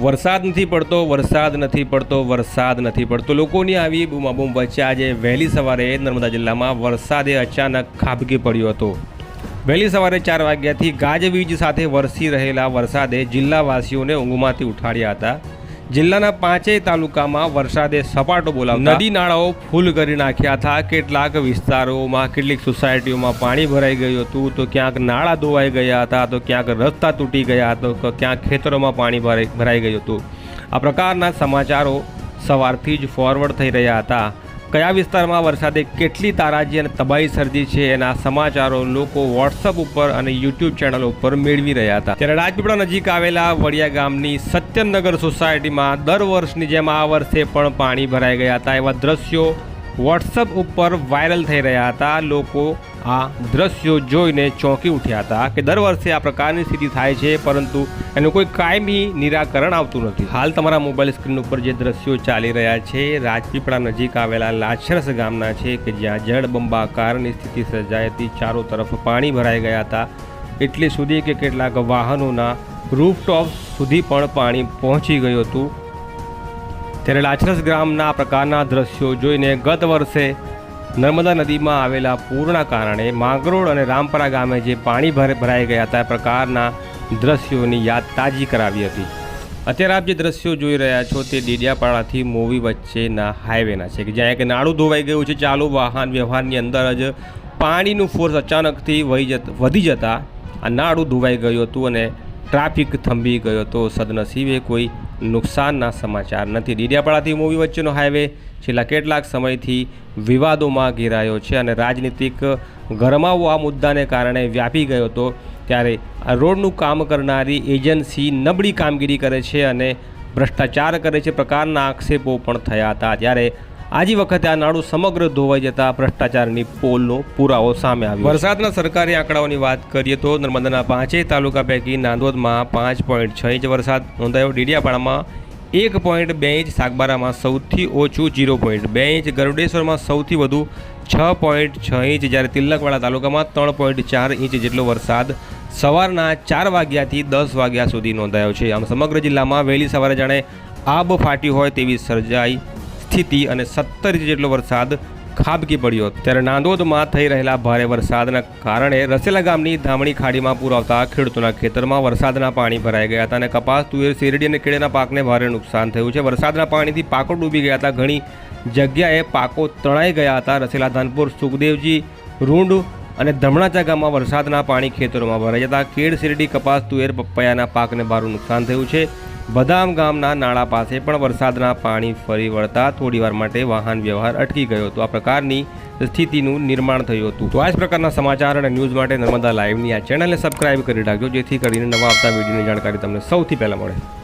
વરસાદ નથી પડતો, વરસાદ નથી પડતો, વરસાદ નથી પડતો. લોકોની આવી બૂમાબૂમ વચ્ચે આજે વહેલી સવારે નર્મદા જિલ્લામાં વરસાદે અચાનક ખાબકી પડ્યો હતો. વહેલી સવારે ચાર વાગ્યાથી ગાજવીજ સાથે વરસી રહેલા વરસાદે જિલ્લાવાસીઓને ઊંઘમાંથી ઉઠાડ્યા હતા. જિલ્લાના પાંચેય તાલુકામાં વરસાદે સપાટો બોલાવતા નદી નાળાઓ ફૂલ કરી નાખ્યા હતા. કેટલાક વિસ્તારોમાં કેટલીક સોસાયટીઓમાં પાણી ભરાઈ ગયું હતું. તો ક્યાંક નાળા ધોવાઈ ગયા હતા, તો ક્યાંક રસ્તા તૂટી ગયા હતા, તો ક્યાંક ખેતરોમાં પાણી ભરાઈ ભરાઈ ગયું હતું. આ પ્રકારના સમાચારો સવારથી જ ફોરવર્ડ થઈ રહ્યા હતા. કયા વિસ્તારમાં વરસાદે કેટલી તારાજી અને તબાહી સર્જી છે એના સમાચારો લોકો વોટ્સઅપ ઉપર અને યુટ્યુબ ચેનલ ઉપર મેળવી રહ્યા હતા. ત્યારે રાજપીપળા નજીક આવેલા વડિયા ગામની સત્યનગર સોસાયટીમાં દર વર્ષની જેમ આ વર્ષે પણ પાણી ભરાઈ ગયા હતા. એવા દ્રશ્યો વોટ્સઅપ ઉપર વાયરલ થઈ રહ્યા હતા. લોકો આ દ્રશ્યો જોઈને ચોંકી ઉઠ્યા હતા કે દર વર્ષે આ પ્રકારની સ્થિતિ થાય છે, પરંતુ એનું કોઈ કાયમી નિરાકરણ આવતું નથી. હાલ તમારા મોબાઈલ સ્ક્રીન ઉપર જે દ્રશ્યો ચાલી રહ્યા છે, રાજપીપળા નજીક આવેલા લાછરસ ગામના છે કે જ્યાં જળબંબાકારની સ્થિતિ સર્જાઈ હતી. ચારો તરફ પાણી ભરાઈ ગયા હતા. એટલે સુધી કે કેટલાક વાહનોના રૂફટોપ સુધી પણ પાણી પહોંચી ગયું હતું. ત્યારે લાછરસ ગ્રામના પ્રકારના દ્રશ્યો જોઈને ગત વર્ષે નર્મદા નદીમાં આવેલા પૂરના કારણે માંગરોળ અને રામપરા ગામે જે પાણી ભર, ભરાઈ ગયા હતા પ્રકારના દ્રશ્યોની યાદ તાજી કરાવી હતી. અત્યારે આપ જે દ્રશ્યો જોઈ રહ્યા છો, તે ડેડિયાપાડાથી મોવી વચ્ચેના હાઈવેના છે, કે જ્યાં એક નાળું ધોવાઈ ગયું છે. ચાલુ વાહન વ્યવહારની અંદર જ પાણીનું ફોર્સ અચાનકથી વહી જત, વધી જતા આ નાળું ધોવાઈ ગયું હતું અને ટ્રાફિક થંભી ગયો હતો. સદનસીબે કોઈ નુકસાનના સમાચાર નથી. ડીડિયાપાડાથી મૂવી વચ્ચેનો હાઈવે છેલ્લા કેટલાક સમયથી વિવાદોમાં ઘેરાયો છે અને રાજનીતિક ગરમાવો આ મુદ્દાને કારણે વ્યાપી ગયો હતો. ત્યારે આ રોડનું કામ કરનારી એજન્સી નબળી કામગીરી કરે છે અને ભ્રષ્ટાચાર કરે છે. પ્રકારના આક્ષેપો પણ થયા હતા. ત્યારે આજી વખતે આ નાણું સમગ્ર ધોવાઈ જતા ભ્રષ્ટાચારની પોલનો પુરાવો સામે આવ્યો વરસાદના સરકારી આંકડાઓની વાત કરીએ તો નર્મદાના પાંચેય તાલુકા પૈકી નાંદોદમાં પાંચ પોઈન્ટ છ ઇંચ વરસાદ નોંધાયો. ડીડિયાપાડામાં એક પોઈન્ટ બે ઇંચ, સાગબારામાં સૌથી ઓછું જીરો પોઈન્ટ બે ઇંચ, ગરુડેશ્વરમાં સૌથી વધુ છ પોઈન્ટ છ ઇંચ, જ્યારે તિલકવાડા તાલુકામાં ત્રણ પોઈન્ટ ચાર ઇંચ જેટલો વરસાદ સવારના ચાર વાગ્યાથી દસ વાગ્યા સુધી નોંધાયો છે. આમ સમગ્ર જિલ્લામાં વહેલી સવારે જાણે આબ ફાટી હોય તેવી સર્જાઈ સ્થિતિ અને સત્તર જેટલો વરસાદ ખાબકી પડ્યો. ત્યારે નાંદોદમાં થઈ રહેલા ભારે વરસાદના કારણે રસેલા ગામની ધામણી ખાડીમાં પૂર આવતા ખેડૂતોના ખેતરમાં વરસાદના પાણી ભરાઈ ગયા હતા અને કપાસ, તુવેર, શેરડી અને કેળાના પાકને ભારે નુકસાન થયું છે. વરસાદના પાણીથી પાકો ડૂબી ગયા હતા. ઘણી જગ્યાએ પાકો તણાઈ ગયા હતા. રસેલા ધાનપુર, સુખદેવજી, રૂંડ અને ધમણાચા ગામમાં વરસાદના પાણી ખેતરોમાં ભરાઈ જતા. કેળ, શેરડી, કપાસ, તુવેર, પપૈયાના પાકને ભારે નુકસાન થયું છે. બદામ ગામના નાળા પાસે પણ વરસાદના પાણી ફરી વળતા થોડીવાર માટે વાહન વ્યવહાર અટકી ગયો હતો. આ પ્રકારની સ્થિતિનું નિર્માણ થયું હતું. તો આ જ પ્રકારના સમાચાર અને ન્યૂઝ માટે નર્મદા લાઈવની આ ચેનલને સબસ્ક્રાઇબ કરી રાખજો, જેથી કરીને નવા આવતા વિડીયોની જાણકારી તમને સૌથી પહેલાં મળે.